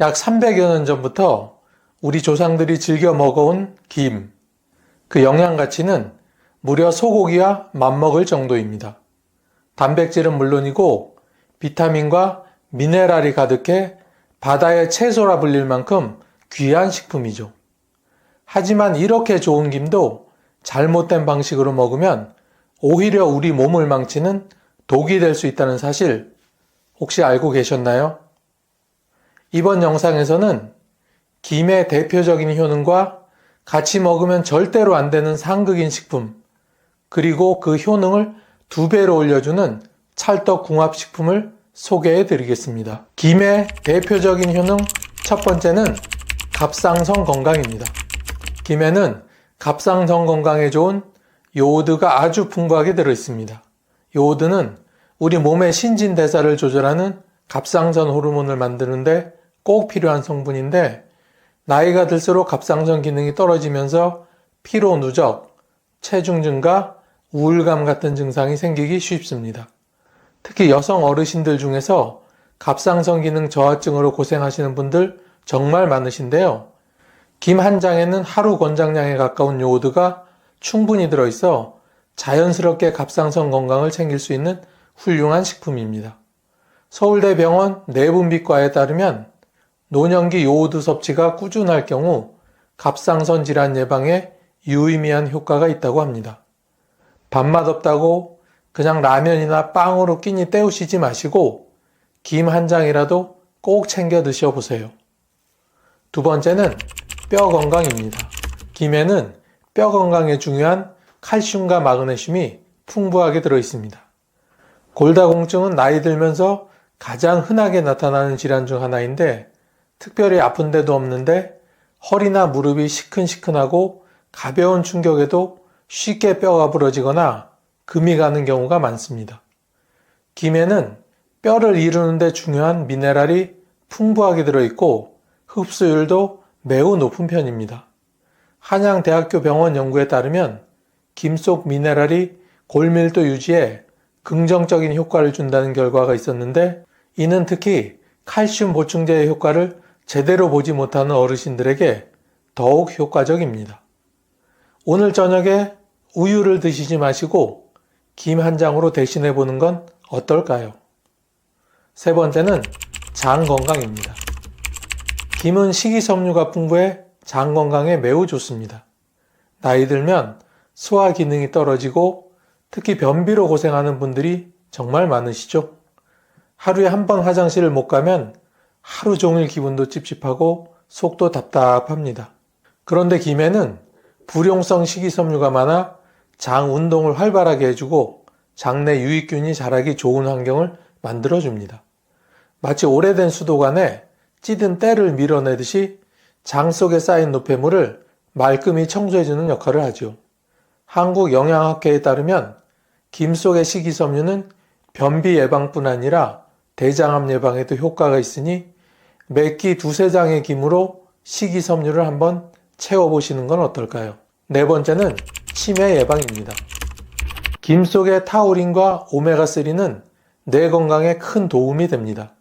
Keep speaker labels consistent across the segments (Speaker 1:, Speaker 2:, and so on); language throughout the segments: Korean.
Speaker 1: 약 300여 년 전부터 우리 조상들이 즐겨 먹어온 김. 그 영양 가치는 무려 소고기와 맞먹을 정도입니다. 단백질은 물론이고 비타민과 미네랄이 가득해 바다의 채소라 불릴 만큼 귀한 식품이죠. 하지만 이렇게 좋은 김도 잘못된 방식으로 먹으면 오히려 우리 몸을 망치는 독이 될 수 있다는 사실 혹시 알고 계셨나요? 이번 영상에서는 김의 대표적인 효능과 같이 먹으면 절대로 안 되는 상극인 식품, 그리고 그 효능을 두 배로 올려주는 찰떡 궁합식품을 소개해 드리겠습니다. 김의 대표적인 효능 첫 번째는 갑상선 건강입니다. 김에는 갑상선 건강에 좋은 요오드가 아주 풍부하게 들어 있습니다. 요오드는 우리 몸의 신진대사를 조절하는 갑상선 호르몬을 만드는데 꼭 필요한 성분인데 나이가 들수록 갑상선 기능이 떨어지면서 피로 누적, 체중 증가, 우울감 같은 증상이 생기기 쉽습니다. 특히 여성 어르신들 중에서 갑상선 기능 저하증으로 고생하시는 분들 정말 많으신데요. 김 한 장에는 하루 권장량에 가까운 요오드가 충분히 들어있어 자연스럽게 갑상선 건강을 챙길 수 있는 훌륭한 식품입니다. 서울대병원 내분비과에 따르면 노년기 요오드 섭취가 꾸준할 경우 갑상선 질환 예방에 유의미한 효과가 있다고 합니다. 밥맛 없다고 그냥 라면이나 빵으로 끼니 때우시지 마시고 김 한 장이라도 꼭 챙겨 드셔보세요. 두 번째는 뼈 건강입니다. 김에는 뼈 건강에 중요한 칼슘과 마그네슘이 풍부하게 들어 있습니다. 골다공증은 나이 들면서 가장 흔하게 나타나는 질환 중 하나인데 특별히 아픈 데도 없는데 허리나 무릎이 시큰시큰하고 가벼운 충격에도 쉽게 뼈가 부러지거나 금이 가는 경우가 많습니다. 김에는 뼈를 이루는데 중요한 미네랄이 풍부하게 들어있고 흡수율도 매우 높은 편입니다. 한양대학교 병원 연구에 따르면 김 속 미네랄이 골밀도 유지에 긍정적인 효과를 준다는 결과가 있었는데 이는 특히 칼슘 보충제의 효과를 제대로 보지 못하는 어르신들에게 더욱 효과적입니다. 오늘 저녁에 우유를 드시지 마시고 김 한 장으로 대신해 보는 건 어떨까요? 세 번째는 장 건강입니다. 김은 식이섬유가 풍부해 장 건강에 매우 좋습니다. 나이 들면 소화 기능이 떨어지고 특히 변비로 고생하는 분들이 정말 많으시죠? 하루에 한 번 화장실을 못 가면 하루 종일 기분도 찝찝하고 속도 답답합니다. 그런데 김에는 불용성 식이섬유가 많아 장 운동을 활발하게 해주고 장내 유익균이 자라기 좋은 환경을 만들어줍니다. 마치 오래된 수도관에 찌든 때를 밀어내듯이 장 속에 쌓인 노폐물을 말끔히 청소해주는 역할을 하죠. 한국 영양학회에 따르면 김 속의 식이섬유는 변비 예방뿐 아니라 대장암 예방에도 효과가 있으니 매끼 두세 장의 김으로 식이섬유를 한번 채워보시는 건 어떨까요? 네 번째는 치매 예방입니다. 김 속의 타우린과 오메가3는 뇌 건강에 큰 도움이 됩니다.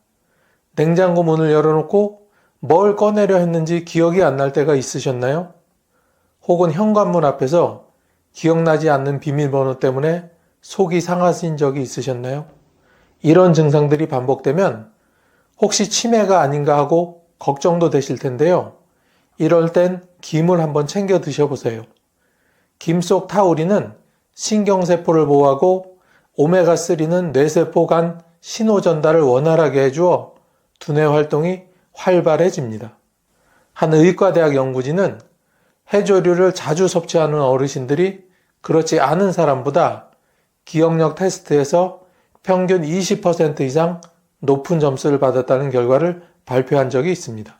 Speaker 1: 냉장고 문을 열어놓고 뭘 꺼내려 했는지 기억이 안 날 때가 있으셨나요? 혹은 현관문 앞에서 기억나지 않는 비밀번호 때문에 속이 상하신 적이 있으셨나요? 이런 증상들이 반복되면 혹시 치매가 아닌가 하고 걱정도 되실 텐데요. 이럴 땐 김을 한번 챙겨 드셔보세요. 김 속 타우린은 신경세포를 보호하고 오메가3는 뇌세포 간 신호 전달을 원활하게 해주어 두뇌 활동이 활발해집니다. 한 의과대학 연구진은 해조류를 자주 섭취하는 어르신들이 그렇지 않은 사람보다 기억력 테스트에서 평균 20% 이상 높은 점수를 받았다는 결과를 발표한 적이 있습니다.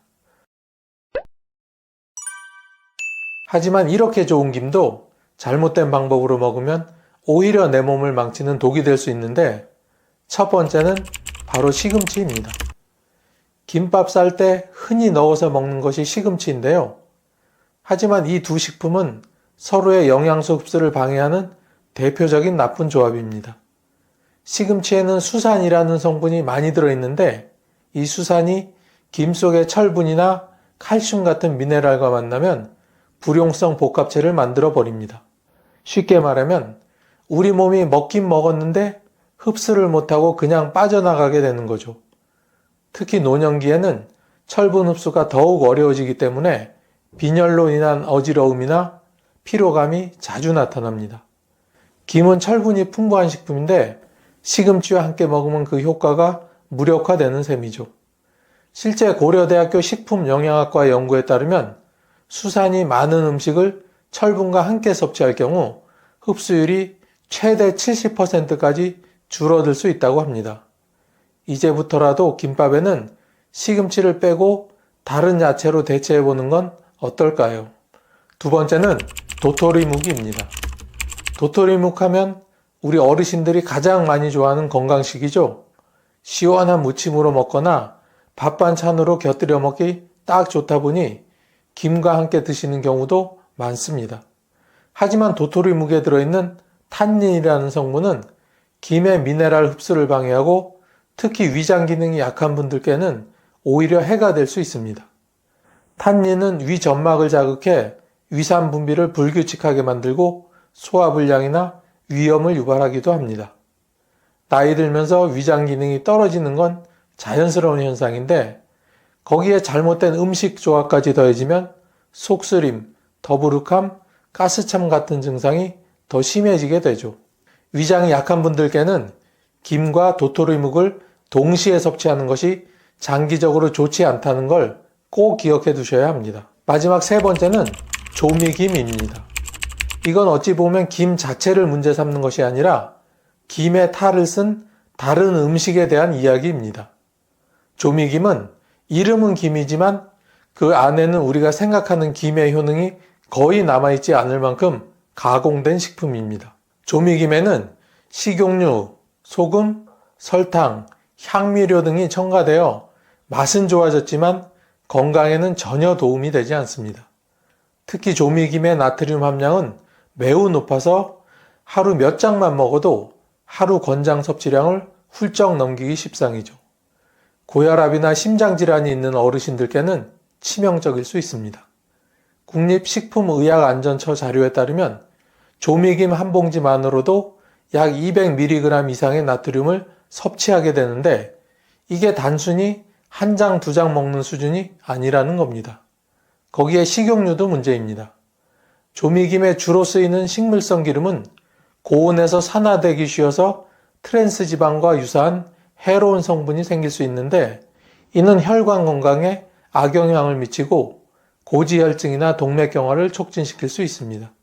Speaker 1: 하지만 이렇게 좋은 김도 잘못된 방법으로 먹으면 오히려 내 몸을 망치는 독이 될 수 있는데 첫 번째는 바로 시금치입니다. 김밥 쌀 때 흔히 넣어서 먹는 것이 시금치인데요. 하지만 이 두 식품은 서로의 영양소 흡수를 방해하는 대표적인 나쁜 조합입니다. 시금치에는 수산이라는 성분이 많이 들어있는데 이 수산이 김 속의 철분이나 칼슘 같은 미네랄과 만나면 불용성 복합체를 만들어 버립니다. 쉽게 말하면 우리 몸이 먹긴 먹었는데 흡수를 못하고 그냥 빠져나가게 되는 거죠. 특히 노년기에는 철분 흡수가 더욱 어려워지기 때문에 빈혈로 인한 어지러움이나 피로감이 자주 나타납니다. 김은 철분이 풍부한 식품인데 시금치와 함께 먹으면 그 효과가 무력화되는 셈이죠. 실제 고려대학교 식품영양학과 연구에 따르면 수산이 많은 음식을 철분과 함께 섭취할 경우 흡수율이 최대 70%까지 줄어들 수 있다고 합니다. 이제부터라도 김밥에는 시금치를 빼고 다른 야채로 대체해 보는 건 어떨까요? 두 번째는 도토리묵입니다. 도토리묵 하면 우리 어르신들이 가장 많이 좋아하는 건강식이죠. 시원한 무침으로 먹거나 밥 반찬으로 곁들여 먹기 딱 좋다 보니 김과 함께 드시는 경우도 많습니다. 하지만 도토리 묵에 들어있는 탄닌이라는 성분은 김의 미네랄 흡수를 방해하고 특히 위장 기능이 약한 분들께는 오히려 해가 될 수 있습니다. 탄닌은 위 점막을 자극해 위산 분비를 불규칙하게 만들고 소화 불량이나 위염을 유발하기도 합니다. 나이 들면서 위장 기능이 떨어지는 건 자연스러운 현상인데 거기에 잘못된 음식 조합까지 더해지면 속쓰림, 더부룩함, 가스참 같은 증상이 더 심해지게 되죠. 위장이 약한 분들께는 김과 도토리묵을 동시에 섭취하는 것이 장기적으로 좋지 않다는 걸 꼭 기억해 두셔야 합니다. 마지막 세 번째는 조미김입니다. 이건 어찌 보면 김 자체를 문제 삼는 것이 아니라 김의 탈을 쓴 다른 음식에 대한 이야기입니다. 조미김은 이름은 김이지만 그 안에는 우리가 생각하는 김의 효능이 거의 남아있지 않을 만큼 가공된 식품입니다. 조미김에는 식용유, 소금, 설탕, 향미료 등이 첨가되어 맛은 좋아졌지만 건강에는 전혀 도움이 되지 않습니다. 특히 조미김의 나트륨 함량은 매우 높아서 하루 몇 장만 먹어도 하루 권장 섭취량을 훌쩍 넘기기 십상이죠. 고혈압이나 심장질환이 있는 어르신들께는 치명적일 수 있습니다. 국립식품의약안전처 자료에 따르면 조미김 한 봉지만으로도 약 200mg 이상의 나트륨을 섭취하게 되는데 이게 단순히 한 장, 두 장 먹는 수준이 아니라는 겁니다. 거기에 식용유도 문제입니다. 조미김에 주로 쓰이는 식물성 기름은 고온에서 산화되기 쉬워서 트랜스 지방과 유사한 해로운 성분이 생길 수 있는데 이는 혈관 건강에 악영향을 미치고 고지혈증이나 동맥경화를 촉진시킬 수 있습니다.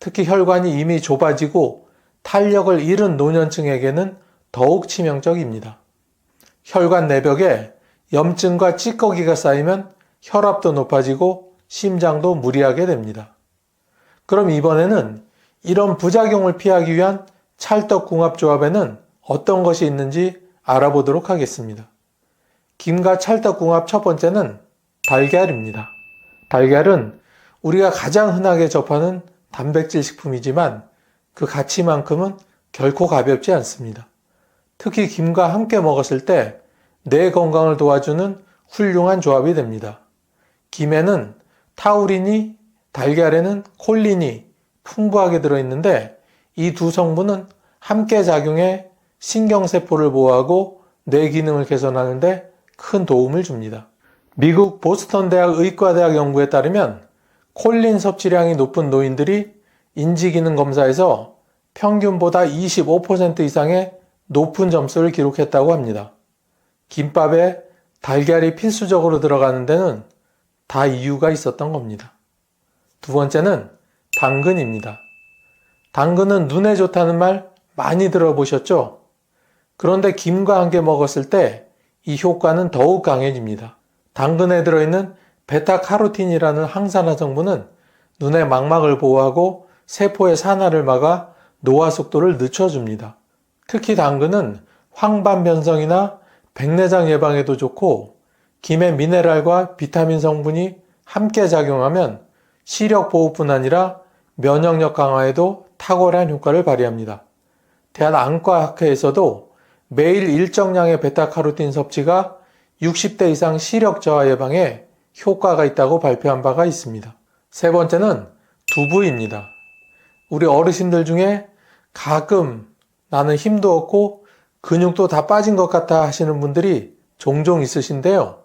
Speaker 1: 특히 혈관이 이미 좁아지고 탄력을 잃은 노년층에게는 더욱 치명적입니다. 혈관 내벽에 염증과 찌꺼기가 쌓이면 혈압도 높아지고 심장도 무리하게 됩니다. 그럼 이번에는 이런 부작용을 피하기 위한 찰떡궁합조합에는 어떤 것이 있는지 알아보도록 하겠습니다. 김과 찰떡궁합 첫 번째는 달걀입니다. 달걀은 우리가 가장 흔하게 접하는 단백질 식품이지만 그 가치만큼은 결코 가볍지 않습니다. 특히 김과 함께 먹었을 때내 건강을 도와주는 훌륭한 조합이 됩니다. 김에는 타우린이, 달걀에는 콜린이 풍부하게 들어있는데 이 두 성분은 함께 작용해 신경세포를 보호하고 뇌 기능을 개선하는데 큰 도움을 줍니다. 미국 보스턴 대학 의과대학 연구에 따르면 콜린 섭취량이 높은 노인들이 인지기능 검사에서 평균보다 25% 이상의 높은 점수를 기록했다고 합니다. 김밥에 달걀이 필수적으로 들어가는 데는 다 이유가 있었던 겁니다. 두 번째는 당근입니다. 당근은 눈에 좋다는 말 많이 들어보셨죠? 그런데 김과 함께 먹었을 때 이 효과는 더욱 강해집니다. 당근에 들어있는 베타카로틴이라는 항산화 성분은 눈의 망막을 보호하고 세포의 산화를 막아 노화 속도를 늦춰줍니다. 특히 당근은 황반 변성이나 백내장 예방에도 좋고 김의 미네랄과 비타민 성분이 함께 작용하면 시력 보호뿐 아니라 면역력 강화에도 탁월한 효과를 발휘합니다. 대한 안과학회에서도 매일 일정량의 베타카로틴 섭취가 60대 이상 시력 저하 예방에 효과가 있다고 발표한 바가 있습니다. 세 번째는 두부입니다. 우리 어르신들 중에 가끔 나는 힘도 없고 근육도 다 빠진 것 같아 하시는 분들이 종종 있으신데요.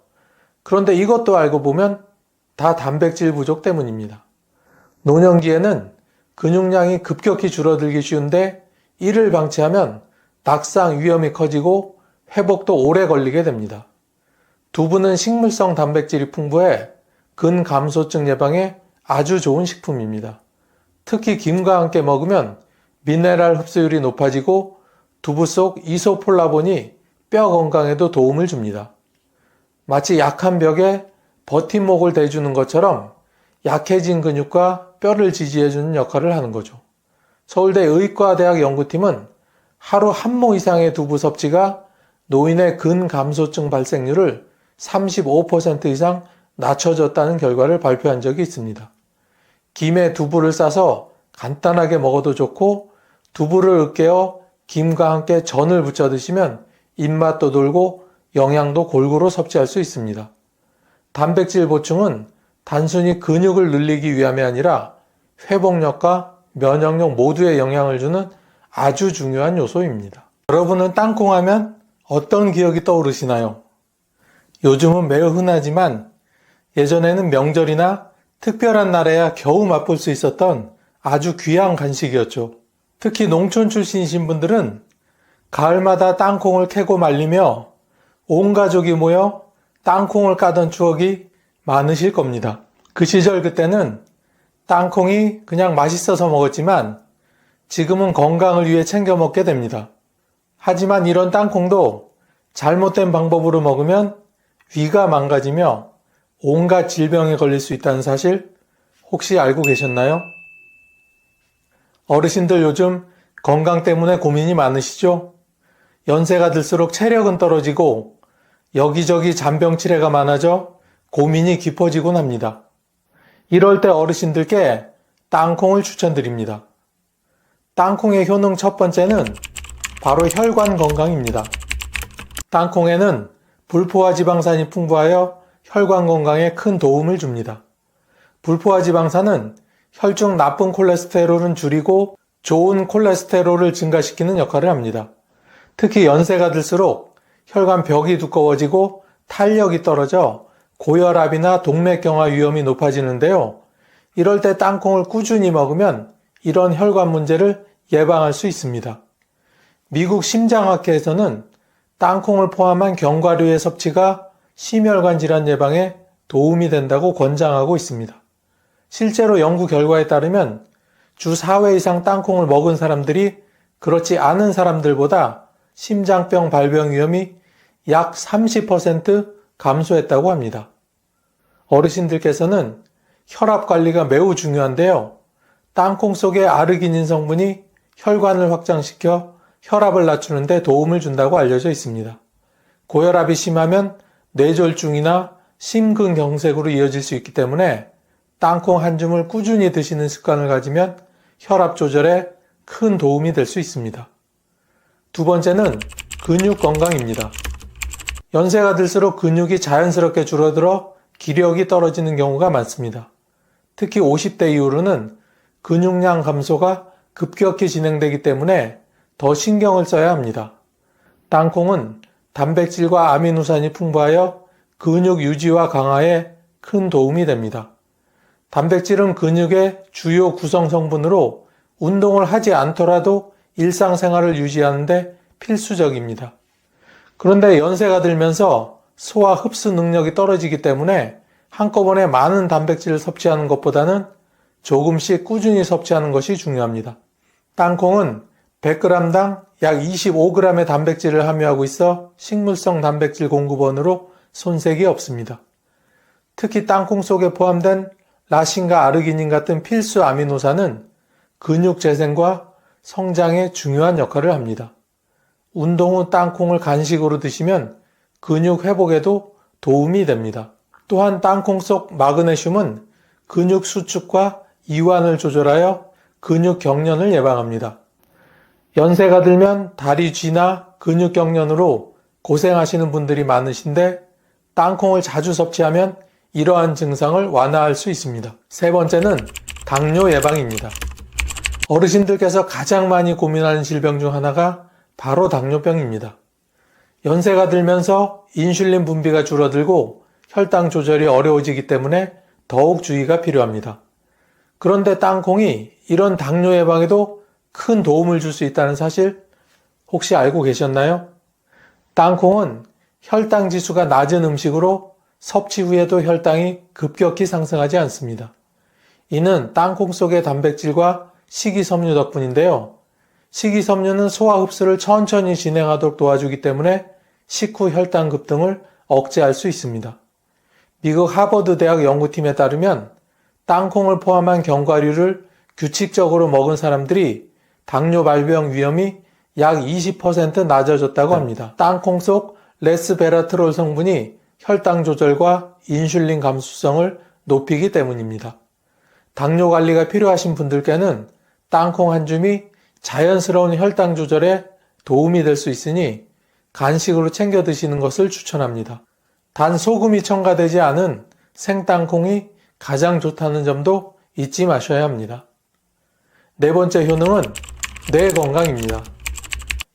Speaker 1: 그런데 이것도 알고 보면 다 단백질 부족 때문입니다. 노년기에는 근육량이 급격히 줄어들기 쉬운데 이를 방치하면 낙상 위험이 커지고 회복도 오래 걸리게 됩니다. 두부는 식물성 단백질이 풍부해 근감소증 예방에 아주 좋은 식품입니다. 특히 김과 함께 먹으면 미네랄 흡수율이 높아지고 두부 속 이소폴라본이 뼈 건강에도 도움을 줍니다. 마치 약한 벽에 버팀목을 대주는 것처럼 약해진 근육과 뼈를 지지해주는 역할을 하는 거죠. 서울대 의과대학 연구팀은 하루 한 모 이상의 두부 섭취가 노인의 근감소증 발생률을 35% 이상 낮춰졌다는 결과를 발표한 적이 있습니다. 김에 두부를 싸서 간단하게 먹어도 좋고 두부를 으깨어 김과 함께 전을 부쳐 드시면 입맛도 돌고 영양도 골고루 섭취할 수 있습니다. 단백질 보충은 단순히 근육을 늘리기 위함이 아니라 회복력과 면역력 모두에 영향을 주는 아주 중요한 요소입니다. 여러분은 땅콩 하면 어떤 기억이 떠오르시나요? 요즘은 매우 흔하지만 예전에는 명절이나 특별한 날에야 겨우 맛볼 수 있었던 아주 귀한 간식이었죠. 특히 농촌 출신이신 분들은 가을마다 땅콩을 캐고 말리며 온 가족이 모여 땅콩을 까던 추억이 많으실 겁니다. 그 시절 그때는 땅콩이 그냥 맛있어서 먹었지만 지금은 건강을 위해 챙겨 먹게 됩니다. 하지만 이런 땅콩도 잘못된 방법으로 먹으면 위가 망가지며 온갖 질병에 걸릴 수 있다는 사실 혹시 알고 계셨나요? 어르신들 요즘 건강 때문에 고민이 많으시죠? 연세가 들수록 체력은 떨어지고 여기저기 잔병치레가 많아져 고민이 깊어지곤 합니다. 이럴 때 어르신들께 땅콩을 추천드립니다. 땅콩의 효능 첫 번째는 바로 혈관 건강입니다. 땅콩에는 불포화 지방산이 풍부하여 혈관 건강에 큰 도움을 줍니다. 불포화 지방산은 혈중 나쁜 콜레스테롤은 줄이고 좋은 콜레스테롤을 증가시키는 역할을 합니다. 특히 연세가 들수록 혈관 벽이 두꺼워지고 탄력이 떨어져 고혈압이나 동맥경화 위험이 높아지는데요. 이럴 때 땅콩을 꾸준히 먹으면 이런 혈관 문제를 예방할 수 있습니다. 미국 심장학회에서는 땅콩을 포함한 견과류의 섭취가 심혈관 질환 예방에 도움이 된다고 권장하고 있습니다. 실제로 연구 결과에 따르면 주 4회 이상 땅콩을 먹은 사람들이 그렇지 않은 사람들보다 심장병 발병 위험이 약 30% 감소했다고 합니다. 어르신들께서는 혈압 관리가 매우 중요한데요. 땅콩 속의 아르기닌 성분이 혈관을 확장시켜 혈압을 낮추는데 도움을 준다고 알려져 있습니다. 고혈압이 심하면 뇌졸중이나 심근경색으로 이어질 수 있기 때문에 땅콩 한 줌을 꾸준히 드시는 습관을 가지면 혈압 조절에 큰 도움이 될 수 있습니다. 두 번째는 근육 건강입니다. 연세가 들수록 근육이 자연스럽게 줄어들어 기력이 떨어지는 경우가 많습니다. 특히 50대 이후로는 근육량 감소가 급격히 진행되기 때문에 더 신경을 써야 합니다. 땅콩은 단백질과 아미노산이 풍부하여 근육 유지와 강화에 큰 도움이 됩니다. 단백질은 근육의 주요 구성 성분으로 운동을 하지 않더라도 일상생활을 유지하는데 필수적입니다. 그런데 연세가 들면서 소화 흡수 능력이 떨어지기 때문에 한꺼번에 많은 단백질을 섭취하는 것보다는 조금씩 꾸준히 섭취하는 것이 중요합니다. 땅콩은 100g당 약 25g의 단백질을 함유하고 있어 식물성 단백질 공급원으로 손색이 없습니다. 특히 땅콩 속에 포함된 라신과 아르기닌 같은 필수 아미노산은 근육 재생과 성장에 중요한 역할을 합니다. 운동 후 땅콩을 간식으로 드시면 근육 회복에도 도움이 됩니다. 또한 땅콩 속 마그네슘은 근육 수축과 이완을 조절하여 근육 경련을 예방합니다. 연세가 들면 다리 쥐나 근육 경련으로 고생하시는 분들이 많으신데 땅콩을 자주 섭취하면 이러한 증상을 완화할 수 있습니다. 세 번째는 당뇨 예방입니다. 어르신들께서 가장 많이 고민하는 질병 중 하나가 바로 당뇨병입니다. 연세가 들면서 인슐린 분비가 줄어들고 혈당 조절이 어려워지기 때문에 더욱 주의가 필요합니다. 그런데 땅콩이 이런 당뇨 예방에도 큰 도움을 줄 수 있다는 사실 혹시 알고 계셨나요? 땅콩은 혈당 지수가 낮은 음식으로 섭취 후에도 혈당이 급격히 상승하지 않습니다. 이는 땅콩 속의 단백질과 식이섬유 덕분인데요. 식이섬유는 소화 흡수를 천천히 진행하도록 도와주기 때문에 식후 혈당 급 등을 억제할 수 있습니다. 미국 하버드 대학 연구팀에 따르면 땅콩을 포함한 견과류를 규칙적으로 먹은 사람들이 당뇨 발병 위험이 약 20% 낮아졌다고 합니다. 땅콩 속 레스베라트롤 성분이 혈당 조절과 인슐린 감수성을 높이기 때문입니다. 당뇨 관리가 필요하신 분들께는 땅콩 한 줌이 자연스러운 혈당 조절에 도움이 될 수 있으니 간식으로 챙겨 드시는 것을 추천합니다. 단 소금이 첨가되지 않은 생땅콩이 가장 좋다는 점도 잊지 마셔야 합니다. 네 번째 효능은 뇌 건강입니다.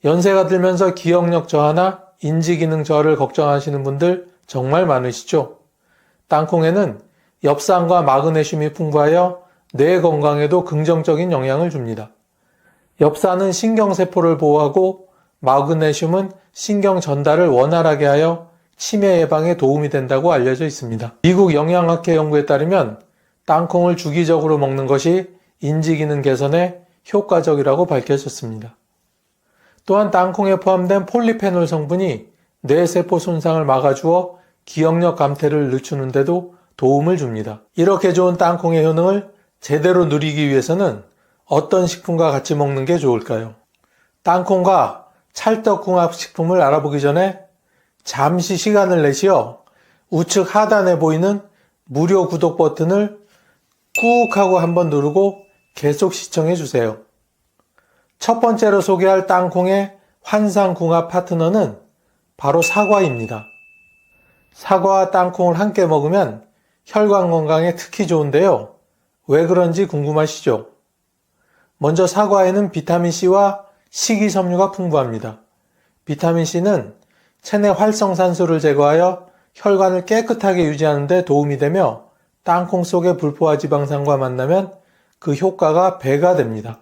Speaker 1: 연세가 들면서 기억력 저하나 인지기능 저하를 걱정하시는 분들 정말 많으시죠? 땅콩에는 엽산과 마그네슘이 풍부하여 뇌 건강에도 긍정적인 영향을 줍니다. 엽산은 신경세포를 보호하고 마그네슘은 신경 전달을 원활하게 하여 치매 예방에 도움이 된다고 알려져 있습니다. 미국 영양학회 연구에 따르면 땅콩을 주기적으로 먹는 것이 인지 기능 개선에 효과적이라고 밝혀졌습니다. 또한 땅콩에 포함된 폴리페놀 성분이 뇌세포 손상을 막아주어 기억력 감퇴를 늦추는데도 도움을 줍니다. 이렇게 좋은 땅콩의 효능을 제대로 누리기 위해서는 어떤 식품과 같이 먹는 게 좋을까요? 땅콩과 찰떡궁합 식품을 알아보기 전에 잠시 시간을 내시어 우측 하단에 보이는 무료 구독 버튼을 꾹 하고 한번 누르고 계속 시청해 주세요. 첫 번째로 소개할 땅콩의 환상궁합 파트너는 바로 사과입니다. 사과와 땅콩을 함께 먹으면 혈관 건강에 특히 좋은데요. 왜 그런지 궁금하시죠? 먼저 사과에는 비타민C와 식이섬유가 풍부합니다. 비타민C는 체내 활성산소를 제거하여 혈관을 깨끗하게 유지하는 데 도움이 되며 땅콩 속의 불포화 지방산과 만나면 그 효과가 배가 됩니다.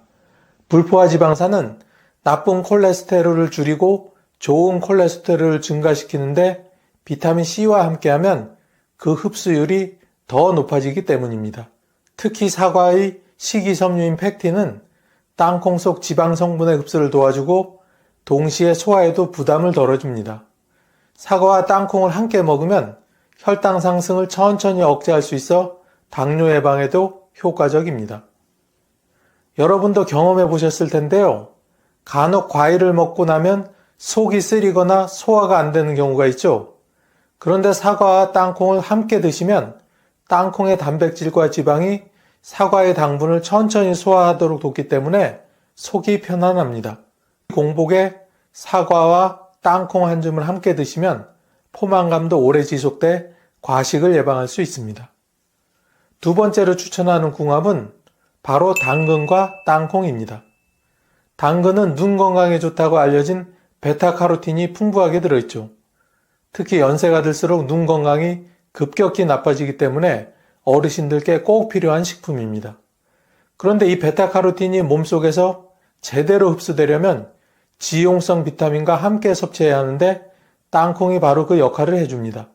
Speaker 1: 불포화 지방산은 나쁜 콜레스테롤을 줄이고 좋은 콜레스테롤을 증가시키는데 비타민 C와 함께하면 그 흡수율이 더 높아지기 때문입니다. 특히 사과의 식이섬유인 팩틴은 땅콩 속 지방 성분의 흡수를 도와주고 동시에 소화에도 부담을 덜어줍니다. 사과와 땅콩을 함께 먹으면 혈당 상승을 천천히 억제할 수 있어 당뇨 예방에도 효과적입니다. 여러분도 경험해 보셨을 텐데요. 간혹 과일을 먹고 나면 속이 쓰리거나 소화가 안 되는 경우가 있죠. 그런데 사과와 땅콩을 함께 드시면 땅콩의 단백질과 지방이 사과의 당분을 천천히 소화하도록 돕기 때문에 속이 편안합니다. 공복에 사과와 땅콩 한 줌을 함께 드시면 포만감도 오래 지속돼 과식을 예방할 수 있습니다. 두 번째로 추천하는 궁합은 바로 당근과 땅콩입니다. 당근은 눈 건강에 좋다고 알려진 베타카로틴이 풍부하게 들어있죠. 특히 연세가 들수록 눈 건강이 급격히 나빠지기 때문에 어르신들께 꼭 필요한 식품입니다. 그런데 이 베타카로틴이 몸속에서 제대로 흡수되려면 지용성 비타민과 함께 섭취해야 하는데 땅콩이 바로 그 역할을 해줍니다.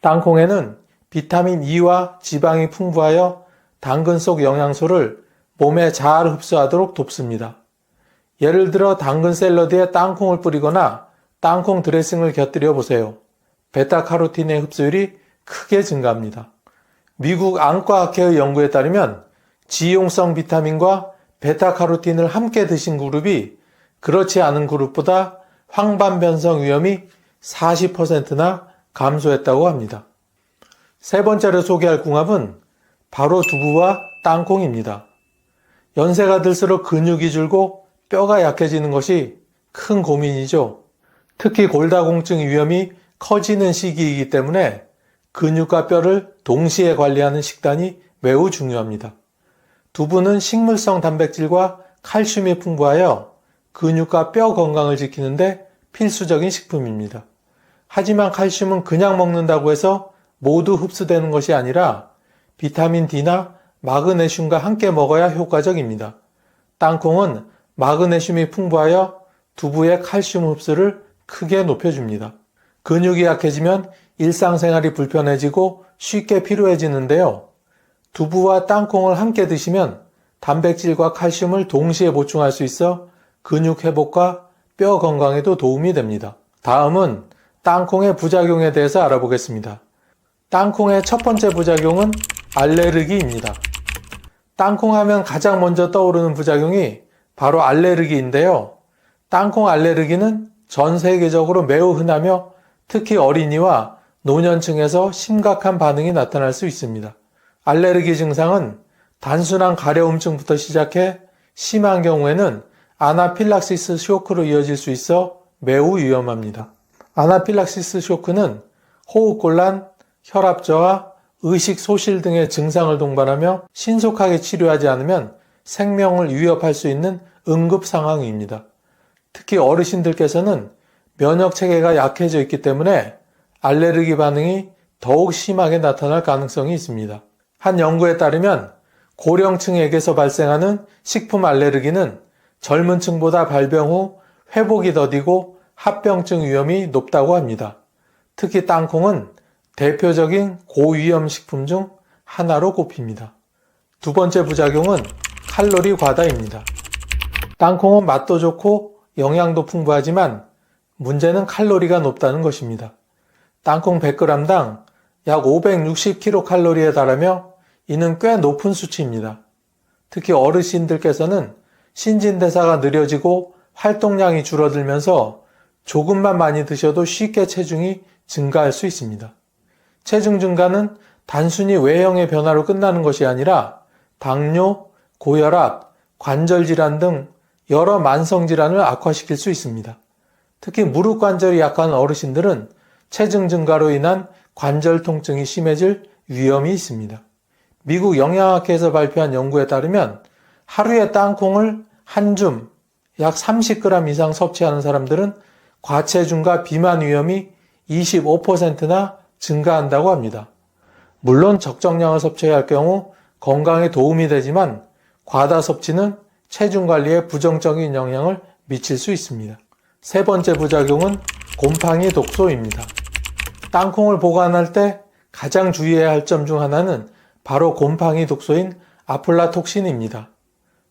Speaker 1: 땅콩에는 비타민 E와 지방이 풍부하여 당근 속 영양소를 몸에 잘 흡수하도록 돕습니다. 예를 들어 당근 샐러드에 땅콩을 뿌리거나 땅콩 드레싱을 곁들여 보세요. 베타카로틴의 흡수율이 크게 증가합니다. 미국 안과학회의 연구에 따르면 지용성 비타민과 베타카로틴을 함께 드신 그룹이 그렇지 않은 그룹보다 황반변성 위험이 40%나 감소했다고 합니다. 세 번째로 소개할 궁합은 바로 두부와 땅콩입니다. 연세가 들수록 근육이 줄고 뼈가 약해지는 것이 큰 고민이죠. 특히 골다공증 위험이 커지는 시기이기 때문에 근육과 뼈를 동시에 관리하는 식단이 매우 중요합니다. 두부는 식물성 단백질과 칼슘이 풍부하여 근육과 뼈 건강을 지키는데 필수적인 식품입니다. 하지만 칼슘은 그냥 먹는다고 해서 모두 흡수되는 것이 아니라 비타민 D나 마그네슘과 함께 먹어야 효과적입니다. 땅콩은 마그네슘이 풍부하여 두부의 칼슘 흡수를 크게 높여줍니다. 근육이 약해지면 일상생활이 불편해지고 쉽게 피로해지는데요. 두부와 땅콩을 함께 드시면 단백질과 칼슘을 동시에 보충할 수 있어 근육 회복과 뼈 건강에도 도움이 됩니다. 다음은 땅콩의 부작용에 대해서 알아보겠습니다. 땅콩의 첫 번째 부작용은 알레르기입니다. 땅콩 하면 가장 먼저 떠오르는 부작용이 바로 알레르기인데요. 땅콩 알레르기는 전 세계적으로 매우 흔하며 특히 어린이와 노년층에서 심각한 반응이 나타날 수 있습니다. 알레르기 증상은 단순한 가려움증부터 시작해 심한 경우에는 아나필락시스 쇼크로 이어질 수 있어 매우 위험합니다. 아나필락시스 쇼크는 호흡곤란, 혈압저하, 의식 소실 등의 증상을 동반하며 신속하게 치료하지 않으면 생명을 위협할 수 있는 응급 상황입니다. 특히 어르신들께서는 면역 체계가 약해져 있기 때문에 알레르기 반응이 더욱 심하게 나타날 가능성이 있습니다. 한 연구에 따르면 고령층에게서 발생하는 식품 알레르기는 젊은 층보다 발병 후 회복이 더디고 합병증 위험이 높다고 합니다. 특히 땅콩은 대표적인 고위험 식품 중 하나로 꼽힙니다. 두 번째 부작용은 칼로리 과다입니다. 땅콩은 맛도 좋고 영양도 풍부하지만 문제는 칼로리가 높다는 것입니다. 땅콩 100g당 약 560kcal에 달하며 이는 꽤 높은 수치입니다. 특히 어르신들께서는 신진대사가 느려지고 활동량이 줄어들면서 조금만 많이 드셔도 쉽게 체중이 증가할 수 있습니다. 체중 증가는 단순히 외형의 변화로 끝나는 것이 아니라 당뇨, 고혈압, 관절 질환 등 여러 만성 질환을 악화시킬 수 있습니다. 특히 무릎 관절이 약한 어르신들은 체중 증가로 인한 관절 통증이 심해질 위험이 있습니다. 미국 영양학회에서 발표한 연구에 따르면 하루에 땅콩을 한 줌, 약 30g 이상 섭취하는 사람들은 과체중과 비만 위험이 25%나 증가한다고 합니다. 물론 적정량을 섭취해야 할 경우 건강에 도움이 되지만 과다 섭취는 체중 관리에 부정적인 영향을 미칠 수 있습니다. 세 번째 부작용은 곰팡이 독소입니다. 땅콩을 보관할 때 가장 주의해야 할 점 중 하나는 바로 곰팡이 독소인 아플라톡신입니다.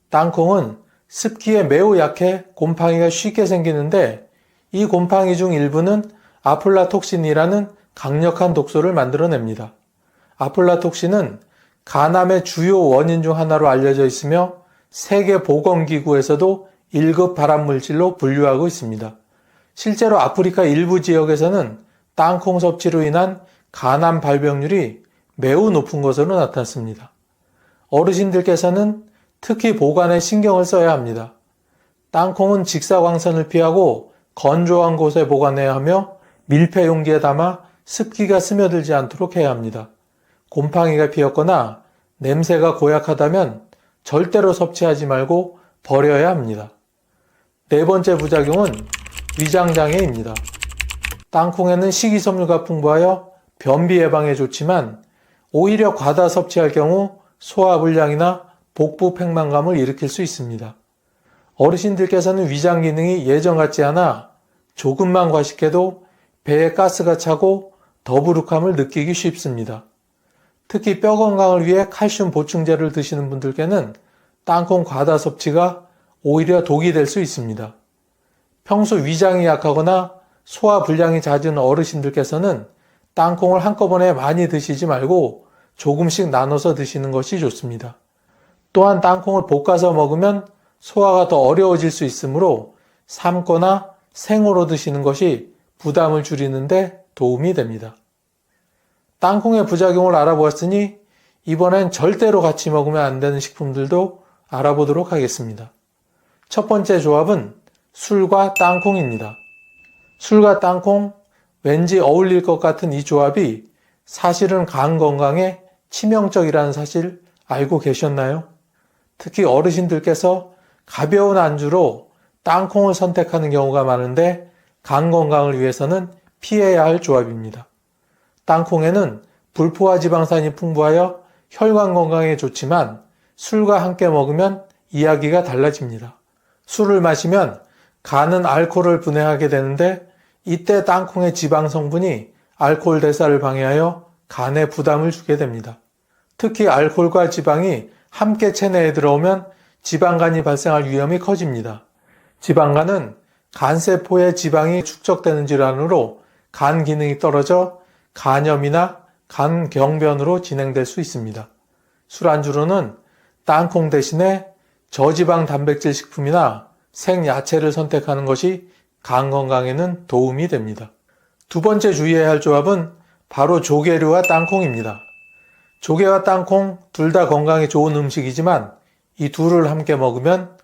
Speaker 1: 땅콩은 습기에 매우 약해 곰팡이가 쉽게 생기는데 이 곰팡이 중 일부는 아플라톡신이라는 강력한 독소를 만들어냅니다. 아플라톡신은 간암의 주요 원인 중 하나로 알려져 있으며 세계보건기구에서도 1급 발암물질로 분류하고 있습니다. 실제로 아프리카 일부 지역에서는 땅콩 섭취로 인한 간암 발병률이 매우 높은 것으로 나타났습니다. 어르신들께서는 특히 보관에 신경을 써야 합니다. 땅콩은 직사광선을 피하고 건조한 곳에 보관해야 하며 밀폐 용기에 담아 습기가 스며들지 않도록 해야 합니다. 곰팡이가 피었거나 냄새가 고약하다면 절대로 섭취하지 말고 버려야 합니다. 네 번째 부작용은 위장장애입니다. 땅콩에는 식이섬유가 풍부하여 변비 예방에 좋지만 오히려 과다 섭취할 경우 소화불량이나 복부 팽만감을 일으킬 수 있습니다. 어르신들께서는 위장 기능이 예전 같지 않아 조금만 과식해도 배에 가스가 차고 더부룩함을 느끼기 쉽습니다. 특히 뼈 건강을 위해 칼슘 보충제를 드시는 분들께는 땅콩 과다 섭취가 오히려 독이 될 수 있습니다. 평소 위장이 약하거나 소화 불량이 잦은 어르신들께서는 땅콩을 한꺼번에 많이 드시지 말고 조금씩 나눠서 드시는 것이 좋습니다. 또한 땅콩을 볶아서 먹으면 소화가 더 어려워질 수 있으므로 삶거나 생으로 드시는 것이 부담을 줄이는데 도움이 됩니다. 땅콩의 부작용을 알아보았으니 이번엔 절대로 같이 먹으면 안 되는 식품들도 알아보도록 하겠습니다. 첫 번째 조합은 술과 땅콩입니다. 술과 땅콩 왠지 어울릴 것 같은 이 조합이 사실은 간 건강에 치명적이라는 사실 알고 계셨나요? 특히 어르신들께서 가벼운 안주로 땅콩을 선택하는 경우가 많은데 간 건강을 위해서는 피해야 할 조합입니다. 땅콩에는 불포화 지방산이 풍부하여 혈관 건강에 좋지만 술과 함께 먹으면 이야기가 달라집니다. 술을 마시면 간은 알코올을 분해하게 되는데 이때 땅콩의 지방 성분이 알코올 대사를 방해하여 간에 부담을 주게 됩니다. 특히 알코올과 지방이 함께 체내에 들어오면 지방간이 발생할 위험이 커집니다. 지방간은 간세포에 지방이 축적되는 질환으로 간 기능이 떨어져 간염이나 간경변으로 진행될 수 있습니다. 술안주로는 땅콩 대신에 저지방 단백질 식품이나 생야채를 선택하는 것이 간 건강에는 도움이 됩니다. 두 번째 주의해야 할 조합은 바로 조개류와 땅콩입니다. 조개와 땅콩 둘 다 건강에 좋은 음식이지만 이 둘을 함께 먹으면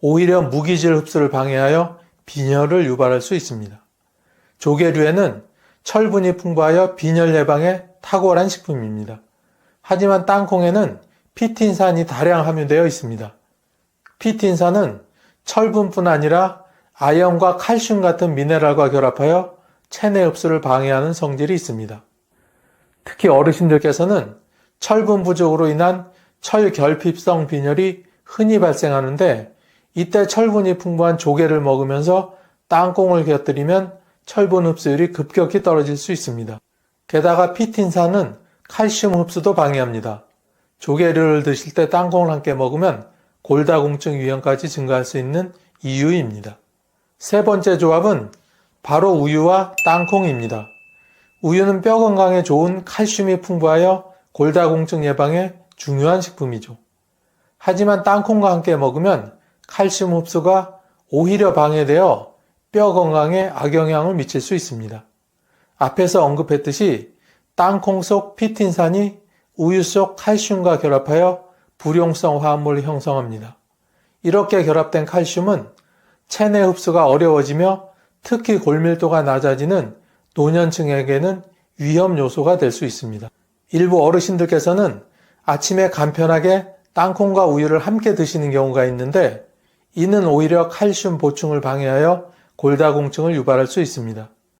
Speaker 1: 오히려 무기질 흡수를 방해하여 빈혈을 유발할 수 있습니다. 조개류에는 철분이 풍부하여 빈혈 예방에 탁월한 식품입니다. 하지만 땅콩에는 피틴산이 다량 함유되어 있습니다. 피틴산은 철분뿐 아니라 아연과 칼슘 같은 미네랄과 결합하여 체내 흡수를 방해하는 성질이 있습니다. 특히 어르신들께서는 철분 부족으로 인한 철결핍성 빈혈이 흔히 발생하는데 이때 철분이 풍부한 조개를 먹으면서 땅콩을 곁들이면 철분 흡수율이 급격히 떨어질 수 있습니다. 게다가 피틴산은 칼슘 흡수도 방해합니다. 조개류를 드실 때 땅콩을 함께 먹으면 골다공증 위험까지 증가할 수 있는 이유입니다. 세 번째 조합은 바로 우유와 땅콩입니다. 우유는 뼈 건강에 좋은 칼슘이 풍부하여 골다공증 예방에 중요한 식품이죠. 하지만 땅콩과 함께 먹으면 칼슘 흡수가 오히려 방해되어 뼈 건강에 악영향을 미칠 수 있습니다. 앞에서 언급했듯이 땅콩 속 피틴산이 우유 속 칼슘과 결합하여 불용성 화합물을 형성합니다. 이렇게 결합된 칼슘은 체내 흡수가 어려워지며 특히 골밀도가 낮아지는 노년층에게는 위험 요소가 될 수 있습니다. 일부 어르신들께서는 아침에 간편하게 땅콩과 우유를 함께 드시는 경우가 있는데 이는 오히려 칼슘 보충을 방해하여 골다공증을 유발할 수 있습니다.